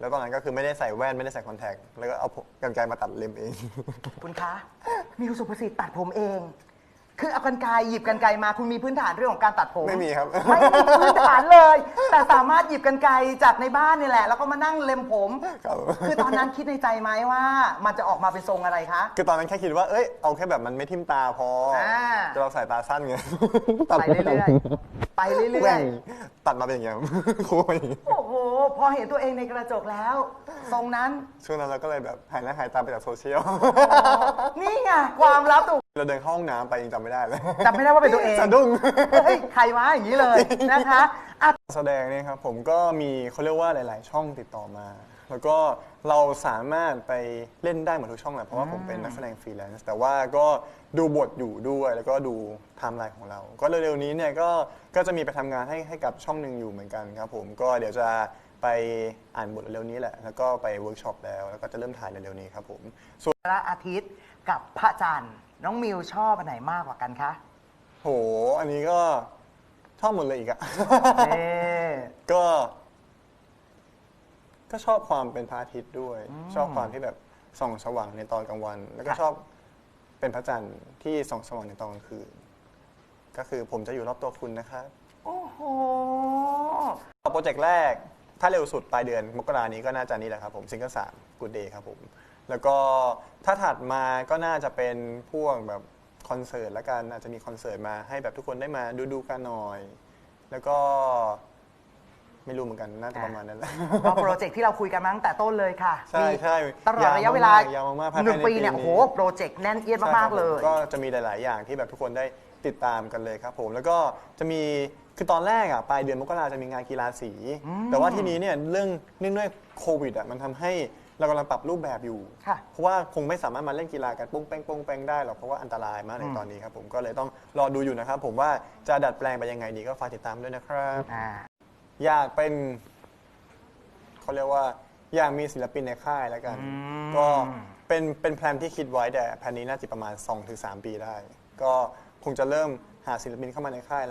แล้วตอนนั้นก็คือไม่ได้ใส่แว่นไม่ได้ใส่คอนแทคแล้วก็เอากันไกรมาตัดเล็มเอง คุณคะ มิวสุภสิทธิ์ตัดผมเอง คือเอากันไกรหยิบกันไกรมาคุณมีพื้นฐานเรื่องของการตัดผม ไม่มีครับ ไม่มีพื้นฐานเลย แต่สามารถหยิบกันไกรจากในบ้านนี่แหละ แล้วก็มานั่งเล็มผม ครับคือตอนนั้นคิดในใจไหมว่า มันจะออกมาเป็นทรงอะไรคะ คือตอนนั้นแค่คิดว่า เอ้ย เอาแค่แบบมันไม่ทิ่มตาพออา จะเราสายตาสั้นไงไปเรื่อยๆ ไปเรื่แหอว่ยงตัดมาเป็นอย่างเงี้ยโค้ย ๆ โอ้โห พอเห็นตัวเองในกระจกแล้ว ทรงนั้น ช่วงนั้นเราก็เลยแบบหายหน้าหายตาไปจากโซเชียล นี่ไงความลับถูกเราเดินเข้าห้องน้ำไปยังจำไม่ได้เลยจำไม่ได้ว่าเป็นตัวเองสะดุ้งเฮ้ยใครวะอย่างนี้เลยนะคะอะแสดงเนี่ยครับผมก็มีเขาเรียกว่าหลาย ๆ ช่องติดต่อมา แล้วก็เราสามารถไปเล่นได้เหมือนทุกช่องแหละเพราะว่าผมเป็นนักแสดงฟรีแลนซ์แต่ว่าก็ดูบทอยู่ด้วยแล้วก็ดูไทม์ไลน์ของเรา ก็เร็ว ๆ นี้เนี่ยก็ก็จะมีไปทำงานให้ให้กับช่องหนึ่งอยู่เหมือนกันครับผมก็เดี๋ยวจะ ไปอ่านบทเร็วๆนี้แหละ แล้วก็ไปเวิร์กช็อปแล้ว แล้วก็จะเริ่มถ่ายเร็วๆนี้ครับผม ส่วนพระอาทิตย์กับพระจันทร์น้องมิวชอบอันไหนมากกว่ากันคะโห อันนี้ก็ชอบหมดเลยอีกอะ เอ๊ะ ก็ ก็ชอบความเป็นพระอาทิตย์ด้วย ชอบความที่แบบส่องสว่างในตอนกลางวัน แล้วก็ชอบเป็นพระจันทร์ที่ส่องสว่างในตอนกลางคืน ก็คือผมจะอยู่รอบตัวคุณนะครับโอ้โห โปรเจกต์แรก ถ้าเร็วสุดปลายเดือนมกรานี้ก็น่าจะนี่แหละครับผมซิงเกิลสามกูดเดย์ครับผมแล้วก็ถ้าถัดมาก็น่าจะเป็นพวกแบบคอนเสิร์ตละกันอาจจะมีคอนเสิร์ตมาให้แบบทุกคนได้มาดูดูกันหน่อย แล้วก็ ไม่รู้เหมือนกันน่าจะประมาณนั้นแหละ ก็โปรเจกต์ที่เราคุยกันมาตั้งแต่ต้นเลยค่ะใช่ใช่ตลอดระยะเวลายาวมากๆภายในหนึ่งปีเนี่ยปีนี้โอ้โหโปรเจกต์แน่นเอียดมากๆเลยใช่ครับผมก็จะมีหลาย ๆ อย่างที่แบบทุกคนได้ติดตามกันเลยครับผมแล้วก็จะมีคือตอนแรกอะปลายเดือนมกราจะมีงานกีฬาสี แต่ว่าที่นี้เนี่ยเรื่องเนื่องด้วยโควิดอะมันทำให้เรากำลังปรับรูปแบบอยู่ค่ะเพราะว่าคงไม่สามารถมาเล่นกีฬากันปุ้งแป้งปุ้งแป้งได้หรอกเพราะว่าอันตรายมากในตอนนี้ครับผมก็เลยต้องรอดูอยู่นะครับผมว่าจะดัดแปลงไปยังไงดีก็ฝากติดตามด้วยนะครับอ่า อยากเป็นเขาเรียกว่าอยากมีศิลปินในค่ายแล้วกัน ก็เป็นเป็นแพลนที่คิดไว้แต่แพลนนี้น่าจะประมาณ 2-3 ปีได้ ก็คงจะเริ่มหาศิลปินเข้ามาในค่าย